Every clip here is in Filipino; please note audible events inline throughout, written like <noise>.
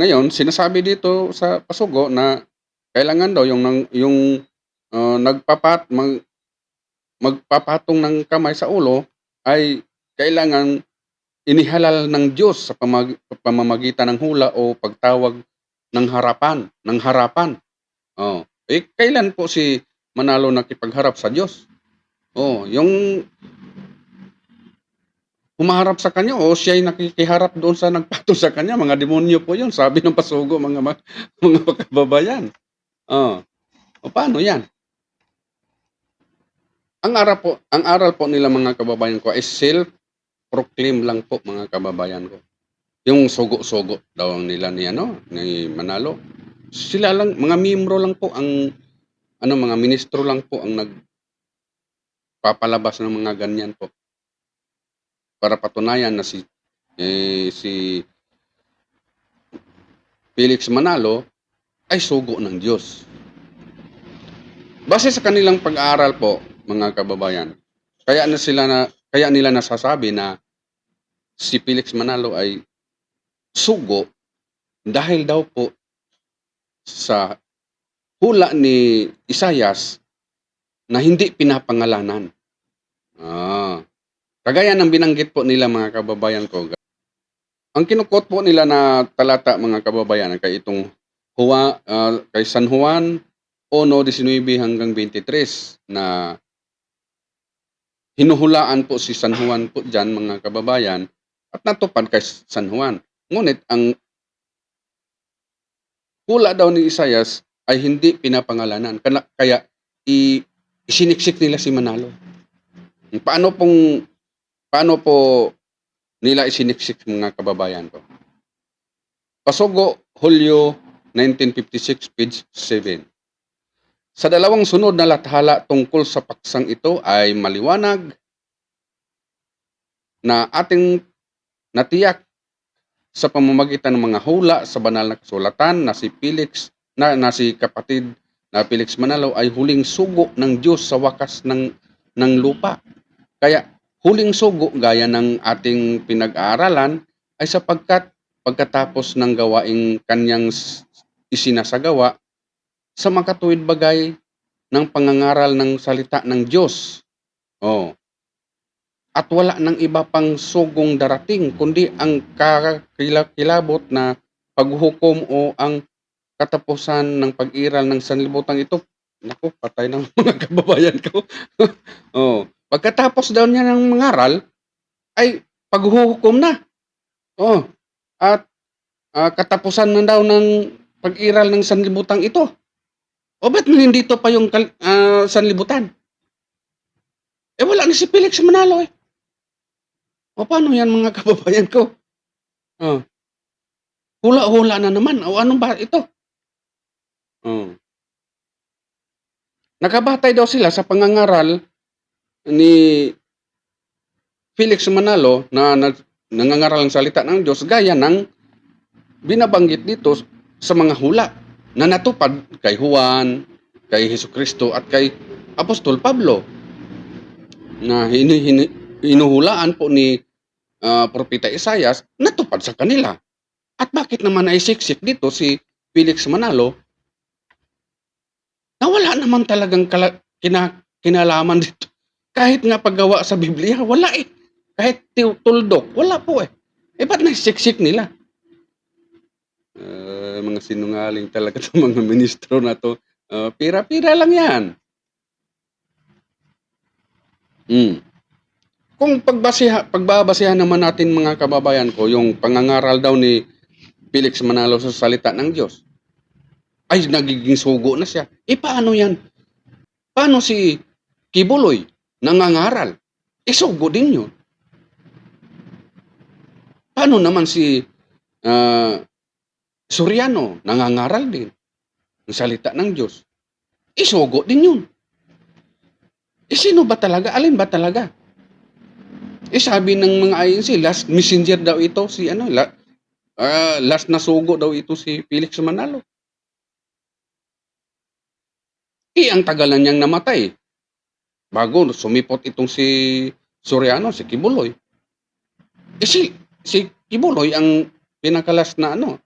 Ngayon, sinasabi dito sa pasugo na kailangan daw yung yung, ah, nagpapat mag magpapatong ng kamay sa ulo ay kailangan inihalal ng Diyos sa pamag pamamagitan ng hula o pagtawag ng harapan ng harapan. Oh, eh, kailan po si Manalo nakipagharap sa Diyos? Oh, yung humaharap sa kanya o siya'y nakikiharap doon sa nagpatong sa kanya, mga demonyo po yun, sabi ng pasugo mga <laughs> mga kababayan. Oh, o paano yan? Ang aral po ang aral po nila mga kababayan ko ay self-proclaim lang po mga kababayan ko. Yung sugo-sugo daw nila ni ano, ni Manalo. Sila lang, mga miyembro lang po ang ano, mga ministro lang po ang nagpapalabas ng mga ganyan po. Para patunayan na si eh, si Felix Manalo ay sugo ng Diyos. Base sa kanilang pag-aaral po, mga kababayan, kaya na sila na kaya nila nasasabi na si Felix Manalo ay sugo dahil daw po sa hula ni Isayas na hindi pinapangalanan. Ah. Kagaya ng binanggit po nila mga kababayan ko. Ang kinukot po nila na talata mga kababayan kay itong Huwa, ah, kay San Juan 1:19 hanggang 23 na hinuhulaan po si San Juan po diyan mga kababayan at natupad kay San Juan. Ngunit ang hula daw ni Isayas ay hindi pinapangalanan. Kana- Kaya i, isiniksik nila si Manalo. Paano pong paano po nila isiniksik mga kababayan ko? Pasugo, Hulyo 1956, page 7. Sa dalawang sunod na lathala tungkol sa paksang ito ay maliwanag na ating natiyak sa pamamagitan ng mga hula sa banal na kasulatan na si Felix na, na si kapatid na Felix Manalo ay huling sugo ng Diyos sa wakas ng ng lupa. Kaya huling sugo gaya ng ating pinag-aaralan ay sapagkat pagkatapos ng gawaing kanyang isinasagawa sa makatuwid bagay ng pangangaral ng salita ng Diyos. Oh. At wala ng iba pang sugong darating kundi ang kakilabot na paghukom o ang katapusan ng pag-iral ng sanlibutan ito. Naku, patay ng <laughs> mga kababayan ko. <laughs> oh. Pagkatapos daw niya ng mangaral, ay paghuhukom na. Oh. At ah, katapusan na daw ng pag-iral ng sanlibutan ito. O ba't nandito pa yung ah, sanlibutan? Eh wala na si Felix Manalo eh. O paano yan mga <laughs> kababayan ko? Oh. Hula-hula na naman. O anong ba ito? Oh. Nakabatay daw sila sa pangangaral ni Felix Manalo na nag- nangangaral ng salita ng Diyos gaya ng binabanggit dito sa mga hula na natupad kay Juan, kay Hesus Kristo at kay Apostol Pablo na hinuhulaan po ni ah, Propeta Isayas natupad sa kanila. At bakit naman ay siksik dito si Felix Manalo na wala naman talagang kala, kina, kinalaman dito. Kahit nga paggawa sa Biblia, wala eh. Kahit tuldok, wala po eh. Eh ba't naisiksik nila? Eh, mga sinungaling talaga <laughs> itong mga ministro na to. Ah, pira-pira lang yan. Mm. Kung pagbasiha, pagbabasehan naman natin mga kababayan ko, yung pangangaral daw ni Felix Manalo sa salita ng Diyos, ay nagiging sugo na siya. Eh paano yan? Paano si Kibuloy nangangaral? Sugo din yun. Paano naman si ah, Soriano nangangaral din ng salita ng Diyos? Eh sugo din yun. Eh sino ba talaga? Alin ba talaga? Eh sabi ng mga INC, last messenger daw ito si ano, la, ah, last na sugo daw ito si Felix Manalo. Eh, ang tagal na niyang namatay. Bago sumipot itong si Soriano, si Kibuloy. Eh si, si Kibuloy ang pinakalas na ano,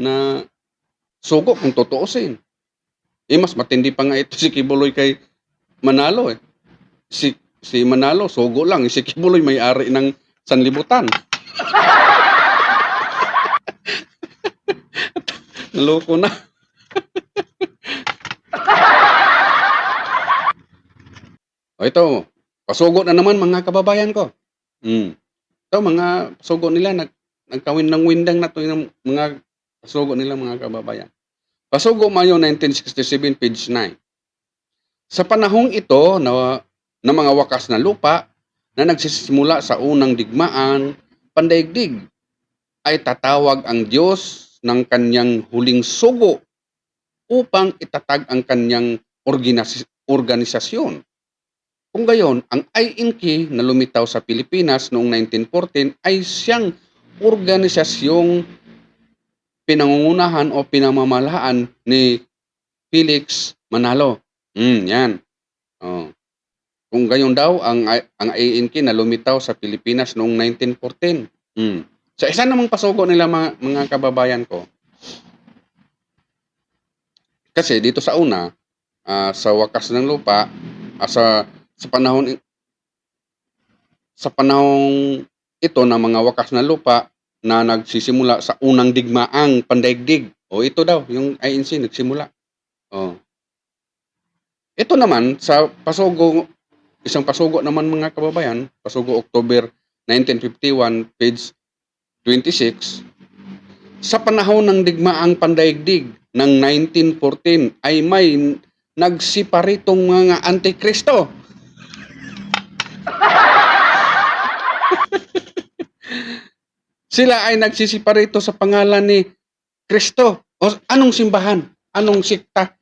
na sugo kung tutuusin. Eh, mas matindi pa nga ito si Kibuloy kay Manalo eh. Si, si Manalo, sugo lang. Eh, Si Kibuloy may-ari ng sanlibutan. <laughs> Naloko na. <laughs> o ito, pasugo na naman mga kababayan ko. Hmm. Ito, mga pasugo nila, nag, nagkawin ng windang na to yung mga pasugo nila mga kababayan. Pasugo Mayo 1967, page 9. Sa panahong ito na, na mga wakas na lupa na nagsisimula sa unang digmaan, pandaigdig, ay tatawag ang Diyos ng kanyang huling sugo upang itatag ang kanyang organis- organisasyon. Kung gayon, ang INC na lumitaw sa Pilipinas noong 1914 ay siyang organisasyong pinangungunahan o pinamamalaan ni Felix Manalo. Mm, yan. Oh. Kung gayon daw, ang, ang INC na lumitaw sa Pilipinas noong 1914. Mm. Sa isa namang pasugo nila mga, mga kababayan ko, kasi dito sa una, ah, sa wakas ng lupa, ah, sa, sa panahon sa panahong ito na mga wakas na lupa na nagsisimula sa unang digmaang pandaigdig. O ito daw, yung INC nagsimula. Oh. Ito naman sa pasugo isang pasugo naman mga kababayan, pasugo October 1951 page 26 sa panahon ng digmaang pandaigdig ng 1914 ay may nagsiparitong mga antikristo. Sila ay nagsisiparito sa pangalan ni Kristo. O anong simbahan? Anong sikta?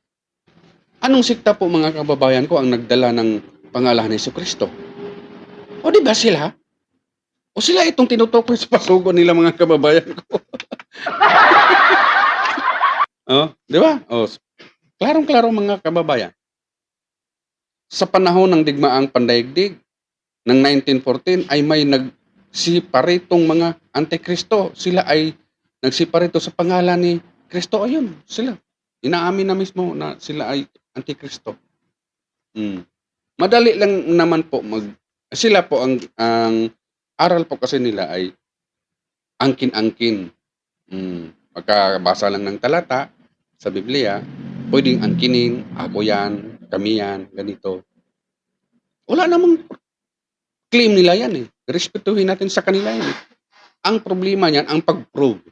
Anong sikta po mga kababayan ko ang nagdala ng pangalan ni Kristo? O di ba sila? O sila itong tinutukoy sa pasugo nila mga kababayan ko. <laughs> oh, di ba? Oh, klarong-klaro mga kababayan. Sa panahon ng digmaang pandaigdig ng 1914 ay may nagsiparitong mga antikristo. Sila ay nagsiparito sa pangalan ni Kristo. Ayun, sila. Inaamin na mismo na sila ay antikristo. Mm. Madali lang naman po mag sila po ang ang aral po kasi nila ay angkin-angkin. Mm. Pagkabasa lang ng talata sa Biblia, pwedeng angkinin, ako yan, kami yan, ganito. Wala namang claim nila yan eh. Respetuhin natin sa kanila eh. Ang problema niyan, ang pag-prove.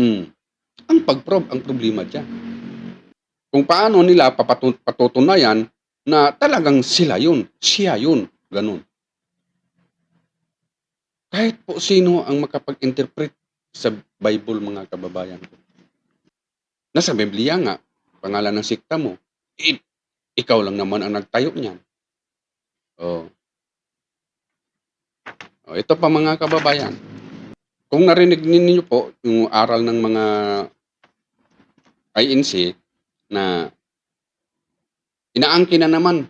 Mm. Ang pag-prove, ang problema dyan. Kung paano nila papatu- patutunayan na talagang sila yun, siya yun, ganun. Kahit po sino ang makapag-interpret sa Bible mga kababayan ko. Nasa Biblia nga, pangalan ng sikta mo, ikaw lang naman ang nagtayo niyan. Oh. Oh, ito pa mga kababayan. Kung narinig ninyo po yung aral ng mga INC na inaangkin na naman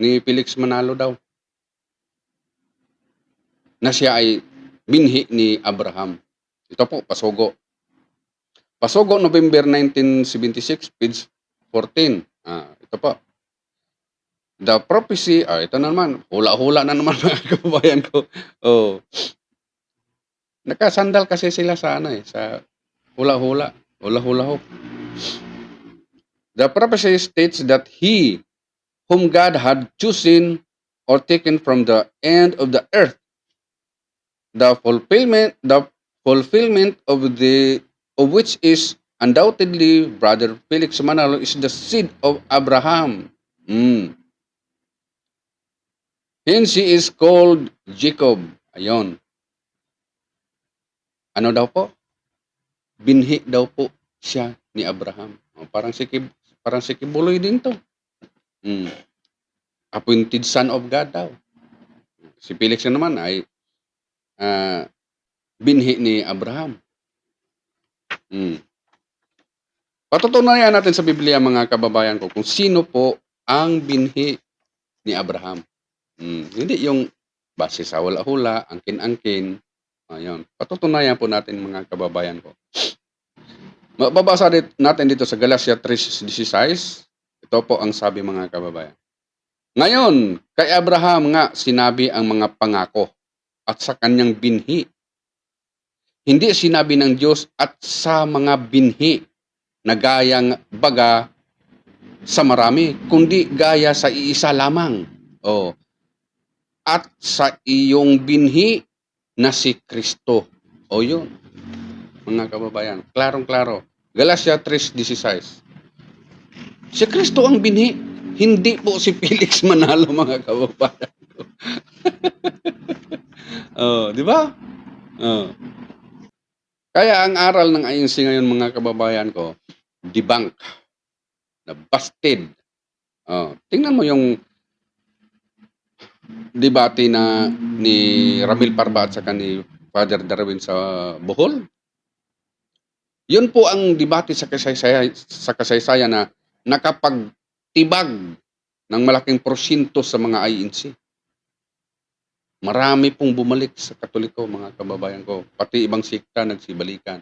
ni Felix Manalo daw na siya ay binhi ni Abraham. Ito po, Pasugo. Pasugo, November 1976, page 14. Ah, ito po. The prophecy, ah, ito na naman, hula-hula na naman <laughs> mga kababayan ko. Oh. Nakasandal kasi sila sa ano eh, sa hula-hula, hula-hula hoop. The prophecy states that he whom God had chosen or taken from the end of the earth the fulfillment the fulfillment of the of which is undoubtedly brother Felix Manalo is the seed of Abraham. Mm. Hence he is called Jacob. Ayon. Ano daw po? Binhi daw po siya ni Abraham. O, parang si Kib, parang si Kibuloy din to. Mm. Appointed son of God daw. Si Felix na naman ay ah, binhi ni Abraham. Mm. Patutunayan natin sa Biblia mga kababayan ko kung sino po ang binhi ni Abraham. Mm. Hindi yung base sa hula-hula, angkin-angkin, Ayun. Patutunayan po natin mga kababayan ko. Mababasa natin dito sa Galatia 3.16. Ito po ang sabi mga kababayan. Ngayon, kay Abraham nga sinabi ang mga pangako at sa kanyang binhi. Hindi sinabi ng Diyos at sa mga binhi na gayang baga sa marami, kundi gaya sa iisa lamang. Oh. At sa iyong binhi na si Kristo. O yun, mga kababayan. Klarong-klaro. Galatia 3.16. Si Kristo ang binhi. Hindi po si Felix <laughs> Manalo, mga kababayan. <laughs> oh, di ba? Oh. Kaya ang aral ng INC ngayon, mga kababayan ko, debunk. Na busted. Oh, tingnan mo yung debate na ni Ramil Parba at saka ni Father Darwin sa Bohol. Yun po ang debate sa kasaysayan, sa kasaysayan na nakapagtibag ng malaking porsyento sa mga INC. Marami pong bumalik sa Katoliko, mga kababayan ko. Pati ibang sikta nagsibalikan.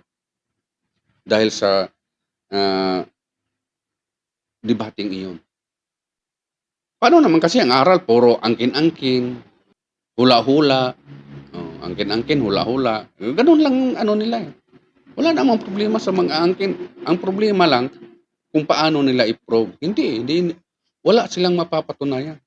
Dahil sa ah, debating iyon. Paano naman kasi ang aral, puro angkin-angkin, hula-hula, oh, angkin-angkin, hula-hula. Ganun lang ano nila eh. Wala namang problema sa mga angkin. Ang problema lang kung paano nila i-prove. Hindi, hindi, wala silang mapapatunayan.